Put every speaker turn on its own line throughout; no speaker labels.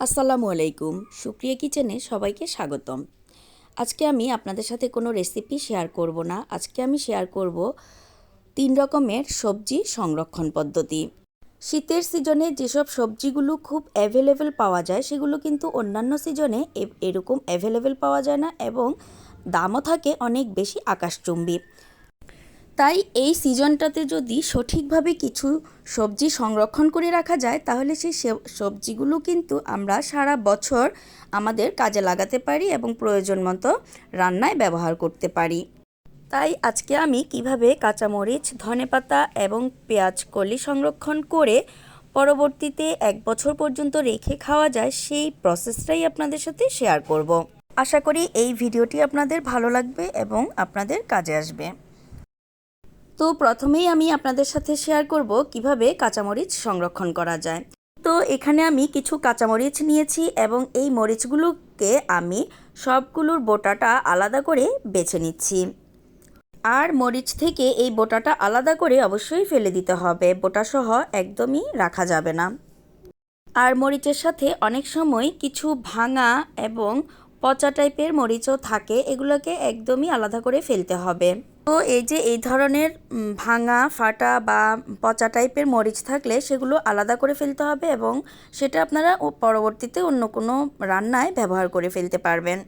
আসসালামু আলাইকুম। সুপ্রিয়া কিচেনে সবাইকে স্বাগতম। আজকে আমি আপনাদের সাথে কোনো রেসিপি শেয়ার করব না। আজকে আমি শেয়ার করব তিন রকমের সবজি সংরক্ষণ পদ্ধতি। শীতের সিজনে যেসব সবজিগুলো খুব অ্যাভেলেবেল পাওয়া যায়, সেগুলো কিন্তু অন্যান্য সিজনে এরকম অ্যাভেলেবেল পাওয়া যায় না এবং দামও থাকে অনেক বেশি আকাশচুম্বী। তাই এই সিজনটাতে যদি সঠিকভাবে কিছু সবজি সংরক্ষণ করে রাখা যায়, তাহলে সেই সবজিগুলো কিন্তু আমরা সারা বছর আমাদের কাজে লাগাতে পারি এবং প্রয়োজন মতো রান্নায় ব্যবহার করতে পারি। তাই আজকে আমি কীভাবে কাঁচামরিচ, ধনেপাতা এবং পেঁয়াজ কলি সংরক্ষণ করে পরবর্তীতে এক বছর পর্যন্ত রেখে খাওয়া যায়, সেই প্রসেসটাই আপনাদের সাথে শেয়ার করব। আশা করি এই ভিডিওটি আপনাদের ভালো লাগবে এবং আপনাদের কাজে আসবে। তো প্রথমেই আমি আপনাদের সাথে শেয়ার করব কীভাবে কাঁচামরিচ সংরক্ষণ করা যায়। তো এখানে আমি কিছু কাঁচামরিচ নিয়েছি এবং এই মরিচগুলোকে আমি সবগুলোর বোটাটা আলাদা করে বেছে নিচ্ছি। আর মরিচ থেকে এই বোটাটা আলাদা করে অবশ্যই ফেলে দিতে হবে। বোটাসহ একদমই রাখা যাবে না। আর মরিচের সাথে অনেক সময় কিছু ভাঙা এবং পচা টাইপের মরিচও থাকে। এগুলোকে একদমই আলাদা করে ফেলতে হবে। তো এই যে এই ধরনের ভাঙা, ফাটা বা পচা টাইপের মরিচ থাকলে সেগুলো আলাদা করে ফেলতে হবে এবং সেটা আপনারা পরবর্তীতে অন্য কোনো রান্নায় ব্যবহার করে ফেলতে পারবেন।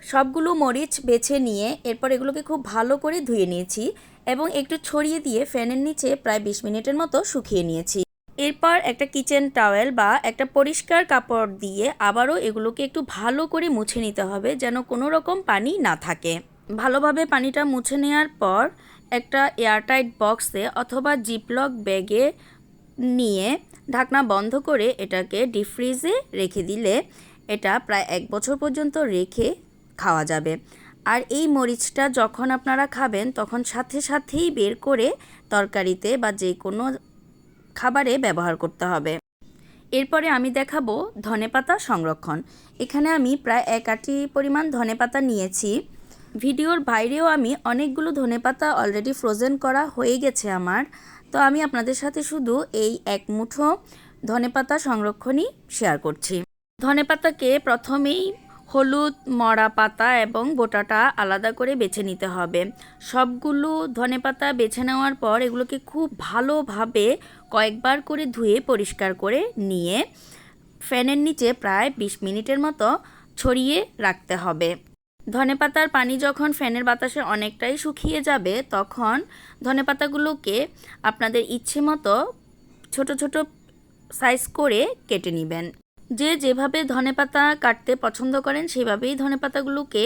সবগুলো মরিচ বেছে নিয়ে এরপর এগুলোকে খুব ভালো করে ধুয়ে নিয়েছি এবং একটু ছড়িয়ে দিয়ে ফ্যানের নিচে প্রায় বিশ মিনিটের মতো শুকিয়ে নিয়েছি। এরপর একটা কিচেন টাওয়েল বা একটা পরিষ্কার কাপড় দিয়ে আবারও এগুলোকে একটু ভালো করে মুছে নিতে হবে যেন কোনো রকম পানি না থাকে। ভালোভাবে পানিটা মুছে নেওয়ার পর একটা এয়ারটাইট বক্সে অথবা জিপলক ব্যাগে নিয়ে ঢাকনা বন্ধ করে এটাকে ডিপ ফ্রিজে রেখে দিলে এটা প্রায় এক বছর পর্যন্ত রেখে খাওয়া যাবে। আর এই মরিচটা যখন আপনারা খাবেন, তখন সাথে সাথেই বের করে তরকারিতে বা যে কোনো খাবারে ব্যবহার করতে হবে। এরপরে আমি দেখাবো ধনেপাতা সংরক্ষণ। এখানে আমি প্রায় এক আটি পরিমাণ ধনেপাতা নিয়েছি। ভিডিওর বাইরেও আমি অনেকগুলো ধনেপাতা অলরেডি ফ্রোজেন করা হয়ে গেছে আমার। তো আমি আপনাদের সাথে শুধু এই এক মুঠো ধনেপাতা সংরক্ষণই শেয়ার করছি। ধনেপাতাকে প্রথমেই হলুদ মরা পাতা এবং বোটাটা আলাদা করে বেছে নিতে হবে। সবগুলো ধনেপাতা বেছে নেওয়ার পর এগুলোকে খুব ভালোভাবে কয়েকবার করে ধুয়ে পরিষ্কার করে নিয়ে ফ্যানের নিচে প্রায় বিশ মিনিটের মতো ছড়িয়ে রাখতে হবে। ধনেপাতার পানি যখন ফ্যানের বাতাসে অনেকটাই শুকিয়ে যাবে, তখন ধনেপাতাগুলোকে আপনাদের ইচ্ছে মতো ছোট ছোট সাইজ করে কেটে নেবেন। যে যেভাবে ধনেপাতা কাটতে পছন্দ করেন, সেভাবেই ধনেপাতাগুলোকে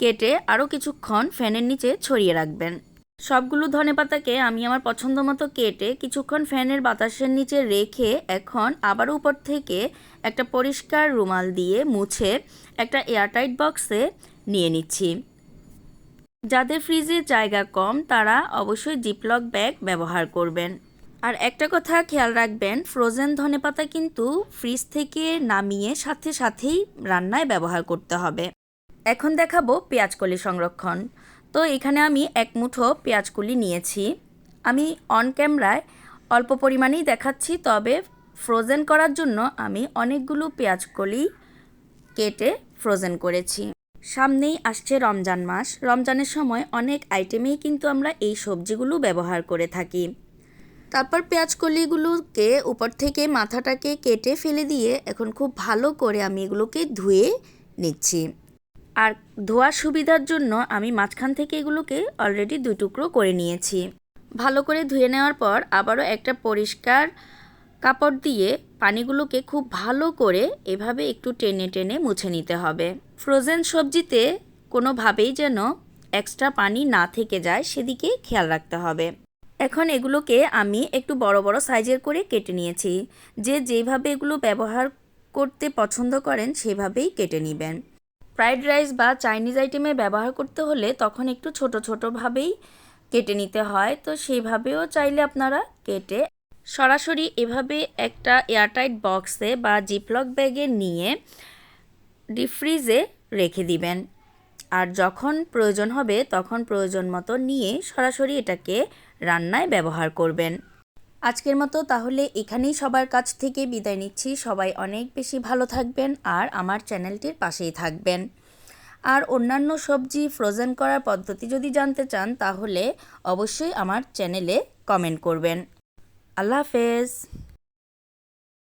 কেটে আরও কিছুক্ষণ ফ্যানের নিচে ছড়িয়ে রাখবেন। সবগুলো ধনেপাতাকে আমি আমার পছন্দ মতো কেটে কিছুক্ষণ ফ্যানের বাতাসের নিচে রেখে এখন আবার উপর থেকে একটা পরিষ্কার রুমাল দিয়ে মুছে একটা এয়ারটাইট বক্সে নিয়ে নিচ্ছি। যাদের ফ্রিজে জায়গা কম, তারা অবশ্যই জিপলক ব্যাগ ব্যবহার করবেন। আর একটা কথা খেয়াল রাখবেন ফ্রোজেন ধনেপাতা কিন্তু ফ্রিজ থেকে নামিয়ে সাথে সাথেই রান্নায় ব্যবহার করতে হবে। এখন দেখাবো পেঁয়াজকলি সংরক্ষণ। তো এখানে আমি এক মুঠো পেঁয়াজকলি নিয়েছি। আমি অন ক্যামেরায় অল্প পরিমাণেই দেখাচ্ছি, তবে ফ্রোজেন করার জন্য আমি অনেকগুলো পেঁয়াজকলি কেটে ফ্রোজেন করেছি। সামনেই আসছে রমজান মাস। রমজানের সময় অনেক আইটেমেই কিন্তু আমরা এই সবজিগুলো ব্যবহার করে থাকি। তারপর পেঁয়াজ কলিগুলোকে উপর থেকে মাথাটাকে কেটে ফেলে দিয়ে এখন খুব ভালো করে আমি এগুলোকে ধুয়ে নিচ্ছি। আর ধোয়ার সুবিধার জন্য আমি মাঝখান থেকে এগুলোকে অলরেডি দুই টুকরো করে নিয়েছি। ভালো করে ধুয়ে নেওয়ার পর আবারও একটা পরিষ্কার কাপড় দিয়ে পানিগুলোকে খুব ভালো করে এভাবে একটু টেনে টেনে মুছে নিতে হবে। ফ্রোজেন সবজিতে কোনোভাবেই যেন এক্সট্রা পানি না থেকে যায়, সেদিকে খেয়াল রাখতে হবে। এখন এগুলোকে আমি একটু বড় বড় সাইজের করে কেটে নিয়েছি। যে যেভাবে এগুলো ব্যবহার করতে পছন্দ করেন, সেভাবেই কেটে নেবেন। ফ্রাইড রাইস বা চাইনিজ আইটেমে ব্যবহার করতে হলে তখন একটু ছোট ছোটোভাবেই কেটে নিতে হয়। তো সেইভাবেও চাইলে আপনারা কেটে সরাসরি এভাবে একটা এয়ারটাইট বক্সে বা জিপলক ব্যাগে নিয়ে ডিপ ফ্রিজে রেখে দিবেন। আর যখন প্রয়োজন হবে, তখন প্রয়োজন মতো নিয়ে সরাসরি এটাকে রান্নায় ব্যবহার করবেন। আজকের মতো তাহলে এখানেই সবার কাছ থেকে বিদায় নিচ্ছি। সবাই অনেক বেশি ভালো থাকবেন আর আমার চ্যানেলটির পাশেই থাকবেন। আর অন্যান্য সবজি ফ্রোজেন করার পদ্ধতি যদি জানতে চান, তাহলে অবশ্যই আমার চ্যানেলে কমেন্ট করবেন। আল্লাহ হাফেজ